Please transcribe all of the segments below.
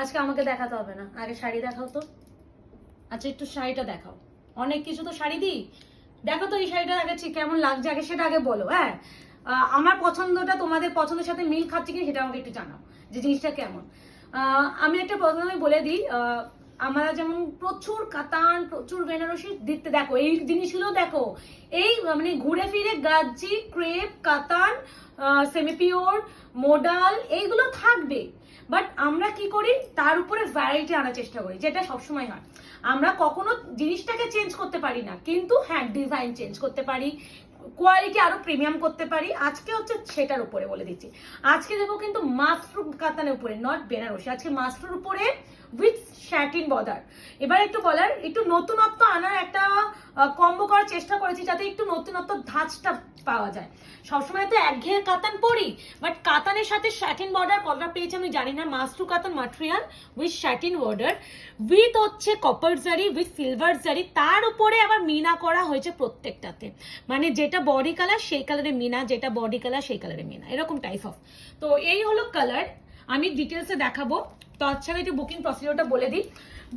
আজকে আমাকে দেখাতে হবে না। আগে শাড়ি দেখাও তো। আচ্ছা একটু শাড়িটা দেখাও। অনেক কিছু তো শাড়ি দিই। দেখো তো এই শাড়িটা আগে ঠিক কেমন লাগছে? আগে সেটা আগে বলো হ্যাঁ? আমার পছন্দটা তোমাদের পছন্দের সাথে মিল খাচ্ছে কি সেটা আমাকে একটু জানাও, যে জিনিসটা কেমন। আমি একটা প্রথমে বলে দিই আমরা যেমন প্রচুর কাতান, প্রচুর বেনারসি দিতে দেখো, এই জিনিসগুলো দেখো, এই মানে ঘুরে ফিরে গাজি ক্রেপ, কাতান সেমিপিওর মোডাল এইগুলো থাকবে। বাট আমরা কি করি? তার উপরে ভ্যারাইটি আনার চেষ্টা করি, যেটা সবসময় হয়। আমরা কখনো জিনিসটাকে চেঞ্জ করতে পারি না, কিন্তু হ্যাঁ ডিজাইন চেঞ্জ করতে পারি কোয়ালিটি আরও প্রিমিয়াম করতে পারি। আজকে হচ্ছে সেটার উপরে বলে দিচ্ছি। আজকে দেবো কিন্তু মাসরুম কাতানের উপরে নট বেনারসি। আজকে মাসরুর উপরে উইথ শ্যাটিন বর্ডার এবার একটু বলার, একটু নতুনত্ব আনার একটা কম্বো করার চেষ্টা করেছি যাতে একটু নতুনত্ব ধাঁচটা পাওয়া যায়। সবসময় তো একঘেয়ে কাতান পরি বাট কাতানের সাথে শ্যাটিন বর্ডার কতটা পেয়েছি আমি জানি না। মাস্ট্রু katan material with satin border with হচ্ছে copper zari with silver zari তার উপরে আবার মিনা করা হয়েছে প্রত্যেকটাতে। মানে যেটা বডি কালার সেই কালারে মিনা, যেটা বডি কালার সেই কালারে মিনা, এরকম টাইপ অফ তো এই হলো কালার আমি ডিটেলসে দেখাবো। তো আচ্ছা আমি একটু বুকিং প্রসিডিওরটা বলে দিই।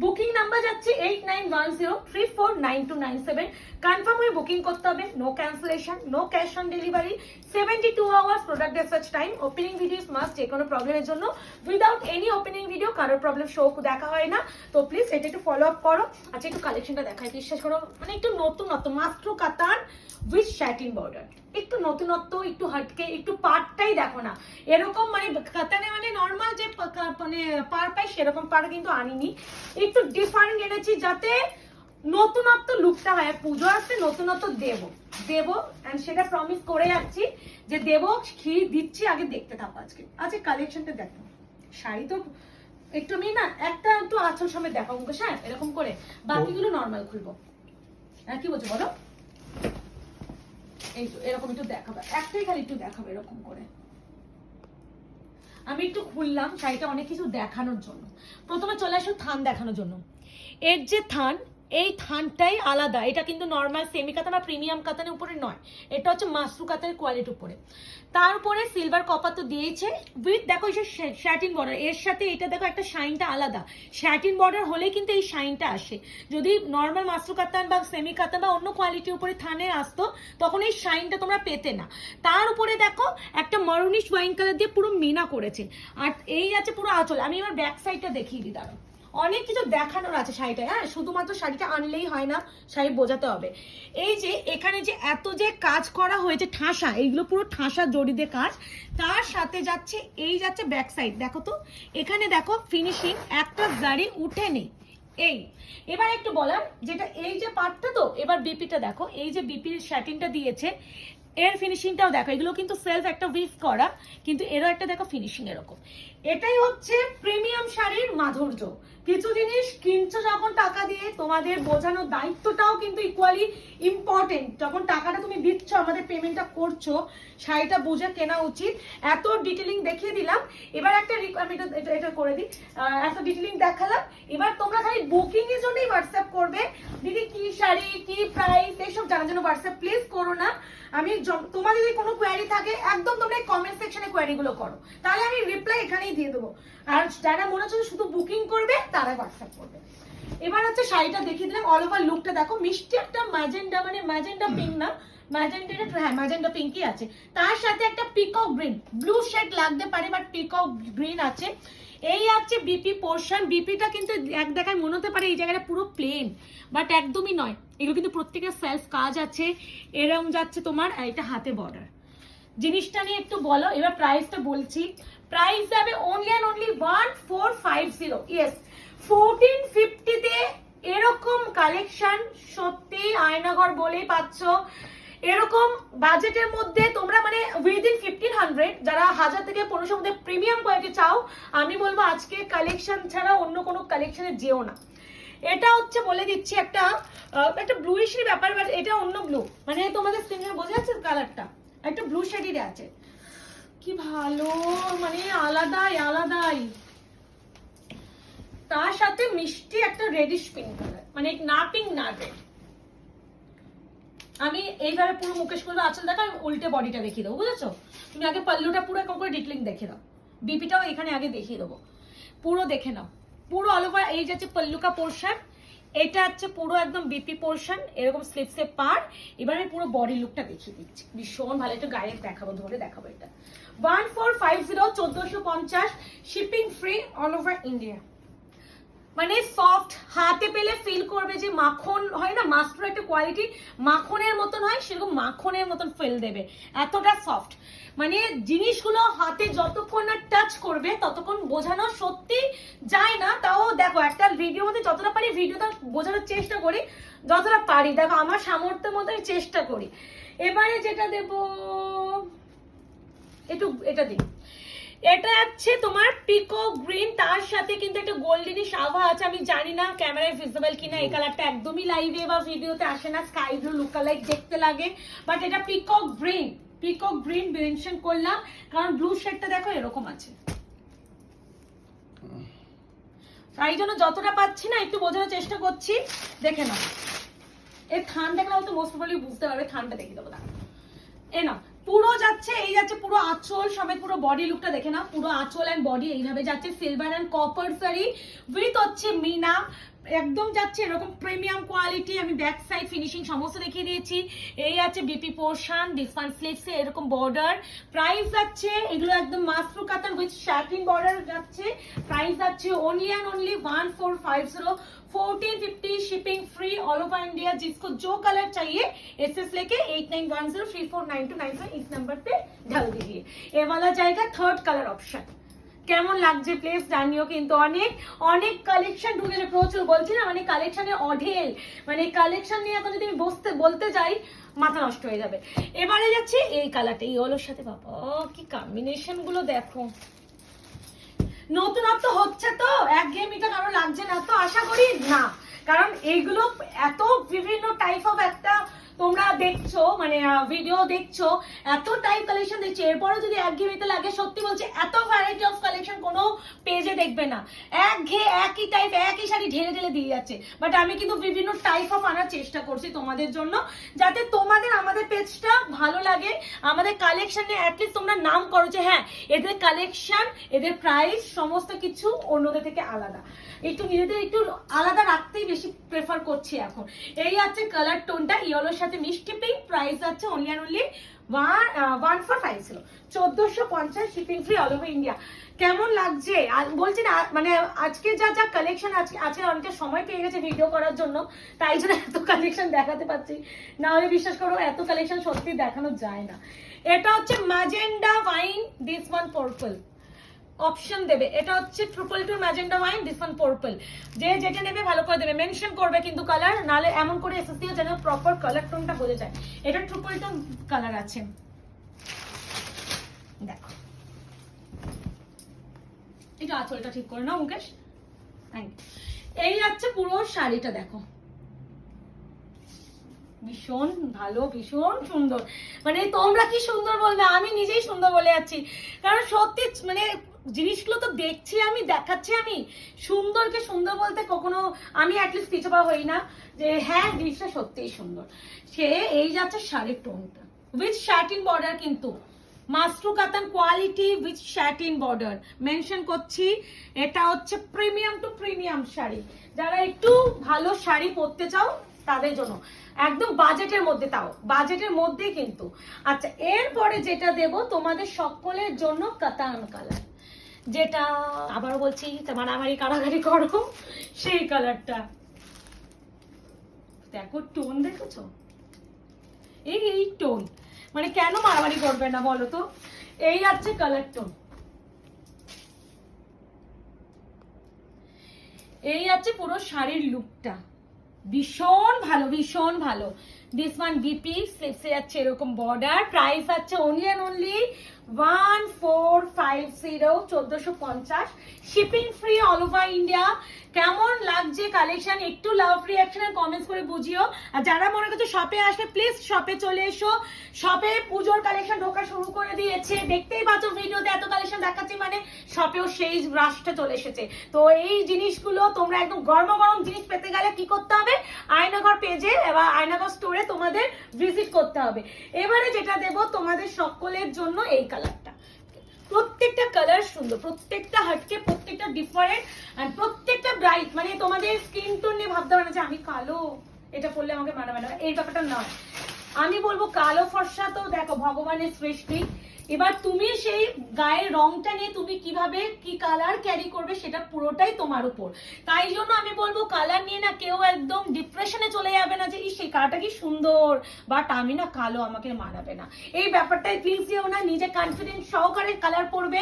বুকিং নাম্বার যাচ্ছে eight nine one zero three four nine two nine seven confirm হয়ে বুকিং করতে হবে। No cancellation no cash on delivery seventy two hours product research time opening videos must যে কোনো প্রবলেমের জন্য। উইদাউট এনি ওপেনিং ভিডিও কারোর problem show দেখা হয় না। তো প্লিজ এটা একটু ফলো আপ করো। আচ্ছা একটু কালেকশনটা দেখাই বিশ্বাস করো। মানে একটু নতুনত্ব মাত্র কাতান উইথ শ্যাটিন বর্ডার একটু নতুনত্ব একটু হাটকে একটু পার্টটাই দেখো না। এরকম মানে কাতানে মানে নর্মাল যে মানে পার পাই সেরকম পার কিন্তু আনিনি। একটু ডিফারেন্ট এনেছি যাতে নতুনত্ব লুকটা হয়। পুজো আসছে নতুনত্ব দেব। দেব এন্ড সেটা প্রমিস করে যাচ্ছি যে দেব কি দিচ্ছি আগে দেখতে থাকো আজকে। আজকে কালেকশনটা দেখো। শাড়ি তো একটু আমি না একটা একটু আঁচল সময় দেখাবো মুকেশ হ্যাঁ? এরকম করে। বাকিগুলো নর্মাল খুলবো। হ্যাঁ কি বলছো বলো? এই তো, এরকম একটু দেখাবে। একটাই খালি একটু দেখাবে এরকম করে। আমি একটু খুললাম শাড়িটা অনেক কিছু দেখানোর জন্য। প্রথমে চলে আসো থান দেখানোর জন্য। এর যে থান এই থানটাই আলাদা। এটা কিন্তু নর্মাল সেমি কাতান বা প্রিমিয়াম কাতানের উপরে নয়। এটা হচ্ছে মাসরু কাতানের কোয়ালিটির উপরে। তার উপরে সিলভার কপার তো দিয়েছে। উইথ দেখো এই শ্যাটিন বর্ডার এর সাথে এটা দেখো একটা শাইনটা আলাদা। শ্যাটিন বর্ডার হলেই কিন্তু এই শাইনটা আসে। যদি নর্মাল মাসরু কাতান বা সেমি কাতান বা অন্য কোয়ালিটির উপরে থানে আসতো, তখন এই শাইনটা তোমরা পেতে না। তার উপরে দেখো একটা মরুনিশ ওয়াইন কালার দিয়ে পুরো মিনা করেছে। আর এই আছে পুরো আঁচল। আমি এবার ব্যাক সাইডটা দেখিয়ে দিই, দাঁড়াও। অনেক কিছু দেখানোর আছে শাড়িটা হ্যাঁ শুধুমাত্র শাড়িটা আনলেই হয় না, শাড়ি বোঝাতে হবে। এই যে, এখানে যে এত যে কাজ করা হয়েছে ঠাসা, এইগুলো পুরো ঠাসা জড়ি দিয়ে কাজ। তার সাথে যাচ্ছে, এই যাচ্ছে ব্যাক সাইড দেখো তো। এখানে দেখো ফিনিশিং একটা জারি উঠে নেই। এই, এবার একটু বলার, যেটা এই যে পার্টটা তো, এবার বিপিটা দেখো। এই যে বিপির শ্যাটিংটা দিয়েছে এর ফিনিশিংটাও দেখো, এগুলো কিন্তু সেলফ একটা উইফ করা, কিন্তু এরও একটা দেখো ফিনিশিং এরকম এটাই হচ্ছে প্রিমিয়াম শাড়ির মাধুর্য। কিছু জিনিস কিনছো যখন টাকা দিয়ে, তোমাদের বোঝানোর দায়িত্বটাও কিন্তু ইকুয়ালি ইম্পর্টেন্ট যখন টাকাটা তুমি দিচ্ছ, আমাদের পেমেন্টটা করছ, শাড়িটা বুঝে কেনা উচিত। এত ডিটেলিং দেখিয়ে দিলাম। এবার একটা আমি এটা, এটা- করে দিই। এত ডিটেলিং দেখালাম। এবার তোমরা খালি বুকিং এর জন্যই হোয়াটসঅ্যাপ করবে। দিদি, কি শাড়ি, কি প্রাইস এইসব জানার জন্য হোয়াটসঅ্যাপ প্লিজ করো না। আমি তোমার যদি কোনো কোয়ারি থাকে একদম তোমরা কমেন্ট সেকশনে কোয়ারি গুলো করো। তাহলে আমি রিপ্লাই এখানেই দিয়ে দেবো। আর যারা মনে হচ্ছে শুধু বুকিং করবে তারা হোয়াটসঅ্যাপ করবে। এবার হচ্ছে শাড়িটা দেখিয়ে দিলাম। অল ওভার লুকটা দেখো মিষ্টি একটা ম্যাজেন্ডা মানে ম্যাজেন্ডা পিঙ্ক না? ম্যাজেন্ডা হ্যাঁ ম্যাজেন্ডা পিঙ্কই আছে। তার সাথে একটা পিকক গ্রিন ব্লু শেড লাগতে পারে বাট পিকক গ্রিন আছে। এই আছে বিপি পোর্শন বিপিটা কিন্তু এক দেখায় মনে হতে পারে এই জায়গাটা পুরো প্লেন বাট একদমই নয়। এগুলো কিন্তু প্রত্যেকের সেলফ কাজ আছে এরকম যাচ্ছে তোমার এটা হাতে বর্ডার জিনিসটা নিয়ে একটু বলো, এবার প্রাইসটা বলছি। প্রাইস যাবে only and only one four five zero yes fourteen ফিফটিতে এরকম কালেকশন সত্যি আয়নাঘর বলেই পাচ্ছ। এরকম বাজেটের মধ্যে তোমরা মানে উইদিন ফিফটিন হান্ড্রেড যারা হাজার থেকে পনেরোশোর মধ্যে প্রিমিয়াম কোয়ালিটি চাও, আমি বলব আজকে কালেকশন ছাড়া অন্য কোনো কালেকশনে যেও না। এটা হচ্ছে বলে দিচ্ছি একটা একটা ব্লুইশের ব্যাপার বাট এটা অন্য ব্লু মানে তোমাদের স্ক্রিনে বোঝা যাচ্ছে কালারটা একটা ব্লু শেডের আছে। কি ভালো মানে আলাদাই আলাদাই। তার সাথে মিষ্টি একটা রেডিশ পিঙ্ক কালার মানে না পিঙ্ক না রেড আমি এইভাবে পুরো মুকেশ করব আচল দেখো আমি উল্টে বডিটা দেখিয়ে দেবো, বুঝেছ? তুমি আগে পাল্লুটা পুরো এরকম করে ডিটলিং দেখে দাও বিপিটাও এখানে আগে দেখিয়ে দেবো। পুরো দেখে নাও। পুরো অল ওভার এই যাচ্ছে পল্লুকা পোর্শন এটা হচ্ছে পুরো একদম বিপি পোর্শন এরকম স্লিপসে পার। এবার আমি পুরো বডি লুকটা দেখিয়ে দিচ্ছি। ভীষণ ভালো, একটু গায়ে দেখাবো, ধরে দেখাবো এটা। ওয়ান ফোর ফাইভ জিরো চোদ্দশো পঞ্চাশ shipping free all over India মানে সফট হাতে পেলে ফিল করবে যে মাখন, হয় না মাস্টার একটা কোয়ালিটি মাখনের মতন হয়, সেরকম মাখনের মতন ফিল দেবে। এতটা সফট মানে জিনিসগুলো হাতে যতক্ষণ না টাচ করবে, ততক্ষণ বোঝানো সত্যি যায় না। তাও দেখো, একটা ভিডিও মধ্যে যতটা পারি ভিডিওটা বোঝানোর চেষ্টা করি, যতটা পারি। দেখো, আমার সামর্থ্যের মধ্যে চেষ্টা করি। এবারে যেটা দেব, একটু এটা দিই। এটা হচ্ছে তোমার পিকো গ্রিন তার সাথে কিন্তু একটা গোল্ডেনি আভা আছে, আমি জানি না ক্যামেরায় ভিজিবল কিনা, এই কালারটা একদমই লাইভে বা ভিডিওতে আসে না স্কাই ব্লু লুক লাইক দেখতে লাগে বাট এটা pico green pico green mention করলাম, কারণ ব্লু শেডটা দেখো এরকম আছে। তাই জন্য যতটা পাচ্ছি না, একটু বোঝানোর চেষ্টা করছি, দেখে নাও। এর থান দেখলে হয়তো মোস্ট প্রবলি বুঝতে পারবে, থানটা দেখে দেবো না এ না পুরো যাচ্ছে, এই যাচ্ছে পুরো আঁচল সমেত পুরো বডি লুকটা দেখে না পুরো আঁচল অ্যান্ড বডি এইভাবে যাচ্ছে। Silver and copper sari with হচ্ছে মিনা। একদম যাচ্ছে এরকম প্রিমিয়াম কোয়ালিটি আমি ব্যাক সাইড ফিনিশিং সমস্ত দেখিয়ে দিয়েছি এই আছে বিপি পোর্শন ডিসকান স্লিপসে এরকম বর্ডার প্রাইস যাচ্ছে এগুলো একদম মাস্ট্রু কাতান উইথ শার্টিং বর্ডার যাচ্ছে প্রাইস যাচ্ছে only and only one four five zero fourteen fifty shipping free all over India जिसको जो कलर चाहिए एस एस लेके eight nine one zero three four nine two nine five इस नंबर पे डाल दीजिए ये वाला जाएगा थर्ड कलर ऑप्शन কেমন লাগছে প্লিজ জানিও কিন্তু অনেক অনেক কালেকশন ঢুকেছে প্রচুর। বলছি না মানে কালেকশনের অঢেল। মানে কালেকশন নিয়ে এখন যদি আমি বসতে, বলতে যাই, মাথা নষ্ট হয়ে যাবে। এবারে যাচ্ছে এই কালারটা এই ওলোর সাথে, বাবা, কি কম্বিনেশনগুলো দেখো। নতুনত্ব হচ্ছে তো একঘেয়েমিটা কারও লাগছে না, তো আশা করি না। কারণ এইগুলো এত বিভিন্ন টাইপ অফ একটা তোমরা দেখছ মানে ভিডিও দেখছ, এত টাইপ কালেকশন দেখছ এরপরও যদি একঘেয়েমিতে লাগে, সত্যি বলছি, এত ভ্যারাইটি অফ কালেকশন কোনো পেজে দেখবে না। এক ঘে, একই টাইপ একই শাড়ি ঢেলে ঢেলে দিয়ে যাচ্ছে। বাট আমি কিন্তু বিভিন্ন টাইপ অফ আনার চেষ্টা করছি তোমাদের জন্য, যাতে তোমাদের আমাদের পেজটা ভালো লাগে, আমাদের কালেকশনে অ্যাটলিস্ট তোমরা নাম করো যে হ্যাঁ এদের কালেকশন এদের প্রাইস সমস্ত কিছু অন্যদের থেকে আলাদা। একটু নিজেদের একটু আলাদা রাখতেই বেশি প্রেফার করছি এখন। এই আছে কালার টোনটা ইয়েলোর সাথে মিষ্টি পিঙ্ক প্রাইস আছে only and only one one four five ছিল। চোদ্দোশো পঞ্চাশ shipping free all over India কেমন লাগছে? বলছি না মানে আজকে যা যা কালেকশন আজকে আছে অনেকটা সময় পেয়ে গেছে ভিডিও করার জন্য, তাই জন্য এত কালেকশন দেখাতে পারছি। না হলে বিশ্বাস করো, এত কালেকশন সত্যি দেখানো যায় না। এটা হচ্ছে magenta wine this one purple option দেবে। এটা হচ্ছে triple two magenta wine this one purple যে যেটা নেবে ভালো করে দেবে। মেনশন করবে কিন্তু কালার নালে এমন করে এসএসসিও যেন প্রপার কালার টোনটা বোঝা যায়। এটা ট্রিপল টু কালার আছে। দেখো। এটা আঁচলটা ঠিক করে নাও, মুকেশ. এই যাচ্ছে পুরো শাড়িটা, দেখো। ভীষণ ভালো, ভীষণ সুন্দর। মানে তোমরা কি সুন্দর বলবে? আমি নিজেই সুন্দর বলে যাচ্ছি। কারণ সত্যি মানে জিনিসগুলো তো দেখছি আমি, দেখাচ্ছি আমি। সুন্দরকে সুন্দর বলতে কখনো আমি অ্যাটলিস্ট পিছপা হই না যে হ্যাঁ জিনিসটা সত্যিই সুন্দর। সে এই যাচ্ছে শাড়ির টোনটা। উইথ শার্টিন বর্ডার কিন্তু। মাস্ট্রু katan quality with satin border mention করছি, এটা হচ্ছে প্রিমিয়াম টু প্রিমিয়াম শাড়ি। যারা একটু ভালো শাড়ি পরতে চাও, তাদের জন্য। একদম বাজেটের মধ্যে তাও। বাজেটের মধ্যেই কিন্তু। আচ্ছা এরপরে যেটা দেব তোমাদের সকলের জন্য কাতান কালার যেটা আবার বলছি মারামারি কারাগারি করো, সেই কালারটা দেখো টোন দেখেছ? এই এই টোন মানে কেন মারামারি করবে না বলো তো? এই আছে কালার টোন এই আছে পুরো শাড়ির লুকটা ভীষণ ভালো ভীষণ ভালো। দিস ওয়ান বিপি স্লিপসে যাচ্ছে এরকম বর্ডার প্রাইস আছে only and only one four five zero চোদ্দশো পঞ্চাশ শিপিং ফ্রি অল ইন্ডিয়া কেমন লাগছে কালেকশন একটু লাভ করে বুঝিও। আর যারা মনে করছ শপে প্লিজ শপে চলে এসো। শপে পুজোর কালেকশন ঢোকা শুরু করে দিয়েছে। দেখতেই ভিডিওতে এত কালেকশন দেখাচ্ছি মানে শপেও সেই চলে এসেছে। তো এই জিনিসগুলো তোমরা একদম গরম জিনিস পেতে গেলে কি করতে হবে? আয়নাঘর পেজে বা আয়নাঘর স্টোরে তোমাদের ভিজিট করতে হবে। এবারে যেটা দেব তোমাদের সকলের জন্য এই কালারটা প্রত্যেকটা কালার সুন্দর, প্রত্যেকটা হাটকে প্রত্যেকটা ডিফারেন্ট আর প্রত্যেকটা ব্রাইট মানে তোমাদের স্কিন টোন নিয়ে ভাবতে পারে যে আমি কালো, এটা পড়লে আমাকে মানাবে না, এই ব্যাপারটা নয়। আমি বলব কালো ফর্সা তো দেখো, ভগবানের সৃষ্টি এবার তুমি সেই গায়ের রংটা নিয়ে তুমি কীভাবে, কি কালার ক্যারি করবে সেটা পুরোটাই তোমার উপর। তাই জন্য আমি বলব কালার নিয়ে না কেউ একদম ডিপ্রেশনে চলে যাবে না যে ই সেই কালারটা কি সুন্দর বাট আমি না কালো আমাকে মানাবে না। এই ব্যাপারটাই প্লিজ দিয়েও না, নিজে কনফিডেন্স সহকারে কালার পরবে।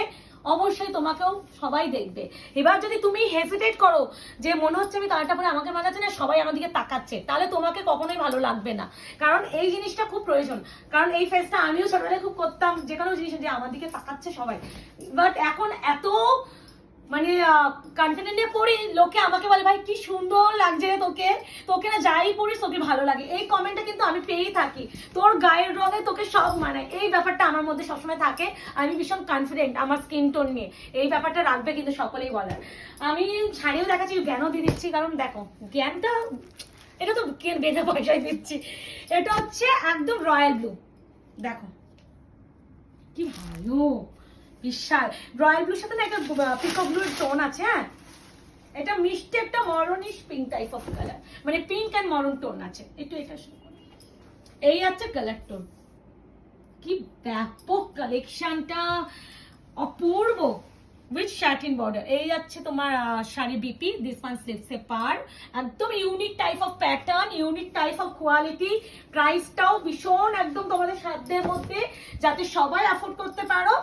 অবশ্যই তোমাকেও সবাই দেখবে। এবার যদি তুমি হেসিটেট করো যে মনে হচ্ছে আমি তারটা পরে আমাকে মানাচ্ছে না, সবাই আমার দিকে তাকাচ্ছে, তাহলে তোমাকে কখনোই ভালো লাগবে না। কারণ এই জিনিসটা খুব প্রয়োজন। কারণ এই ফেসটা আমিও ছোটবেলায় খুব করতাম যে কোনো জিনিস যে আমার দিকে তাকাচ্ছে সবাই। বাট এখন এত মানে কনফিডেন্ট নিয়ে পড়ি, লোকে আমাকে বলে, ভাই, কি সুন্দর লাগছে রে তোকে। তোকে না যাই পড়িস, তোকে ভালো লাগে। এই কমেন্টটা কিন্তু আমি পেয়েই থাকি। তোর গায়ের রঙে তোকে সব মানায়। এই ব্যাপারটা আমার মধ্যে সবসময় থাকে। আমি ভীষণ কনফিডেন্ট আমার স্কিন টোন নিয়ে। এই ব্যাপারটা রাখবে কিন্তু সকলেই বলার। আমি শাড়িও দেখাচ্ছি, জ্ঞানও দিয়ে দিচ্ছি। কারণ দেখো, জ্ঞানটা, এটা তো বেঁধে পয়সায় দিচ্ছি। এটা হচ্ছে একদম রয়্যাল ব্লু দেখো, কি ভালো। বিশাল। রয়্যাল ব্লুর সাথে না একটা পিকক ব্লুর টোন আছে হ্যাঁ? এটা মিষ্টি একটা maroonish pink type of colour মানে পিঙ্ক অ্যান্ড মরন টোন আছে। একটু এটা শুরু করি। এই আছে কালার টোন কি ব্যাপক কালেকশনটা অপূর্ব। উইথ শার্টিন বর্ডার এই যাচ্ছে তোমার শাড়ি বিপি দিস ওয়ান স্লিপসে পার। একদম unique type of pattern unique type of quality প্রাইসটাও ভীষণ একদম তোমাদের সাধ্যের মধ্যে, যাতে সবাই অ্যাফোর্ড করতে পারো।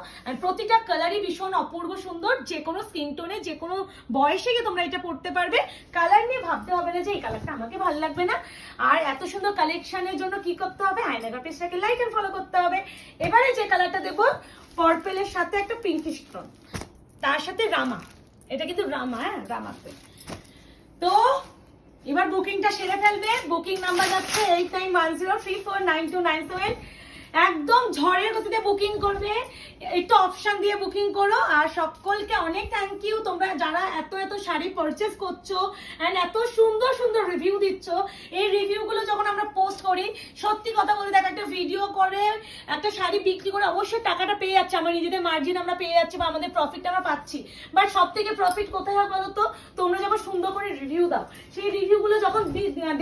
প্রতিটা কালারই ভীষণ অপূর্ব সুন্দর। যে কোনো স্কিন টোনে যে কোনো বয়সে গিয়ে তোমরা এটা পড়তে পারবে। কালার নিয়ে ভাবতে হবে না যে এই কালারটা আমাকে ভালো লাগবে না। আর এত সুন্দর কালেকশনের জন্য কি করতে হবে? আয়নাগর পেজটাকে লাইক এন্ড ফলো করতে হবে। এবারে যে কালারটা দেবো পার্পেলের সাথে একটা পিঙ্কিশ টোন তার সাথে রামা। এটা কিন্তু রামা হ্যাঁ? রামাতে তো, এবার বুকিংটা সেরে ফেলবে। বুকিং নাম্বার যাচ্ছে eight nine one zero three four nine two nine seven একদম ঝড়ের গতিতে বুকিং করবে। একটু অপশন দিয়ে বুকিং করো। আর সকলকে অনেক থ্যাংক ইউ তোমরা যারা এত এত শাড়ি পারচেস করছ অ্যান্ড এত সুন্দর সুন্দর রিভিউ দিচ্ছ, এই রিভিউগুলো যখন আমরা পোস্ট করি, সত্যি কথা বলে দেখ, একটা ভিডিও করে, একটা শাড়ি বিক্রি করে অবশ্যই টাকাটা পেয়ে যাচ্ছে। আমার নিজেদের মার্জিন আমরা পেয়ে যাচ্ছি বা আমাদের প্রফিটটা আমরা পাচ্ছি। বাট সব থেকে প্রফিট কোথায় হয় বলো তো তোমরা যখন সুন্দর করে রিভিউ দাও, সেই রিভিউগুলো যখন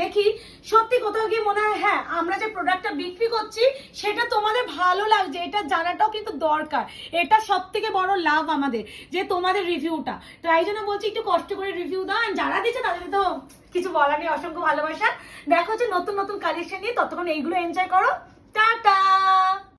দেখি, সত্যি কোথাও গিয়ে মনে হয় হ্যাঁ আমরা যে প্রোডাক্টটা বিক্রি করছি, সেটা তোমাদের ভালো লাগছে, এটা জানাটাও কিন্তু দরকার। এটা সব থেকে বড় লাভ আমাদের, যে তোমাদের রিভিউটা তাই জন্য বলছি, একটু কষ্ট করে রিভিউ দাও যারা দিচ্ছে তাদের তো কিছু বলার নেই, অসংখ্য ভালোবাসা। দেখো যে নতুন নতুন কালেকশন নিয়ে ততক্ষণ এইগুলো এনজয় করো। টাটা!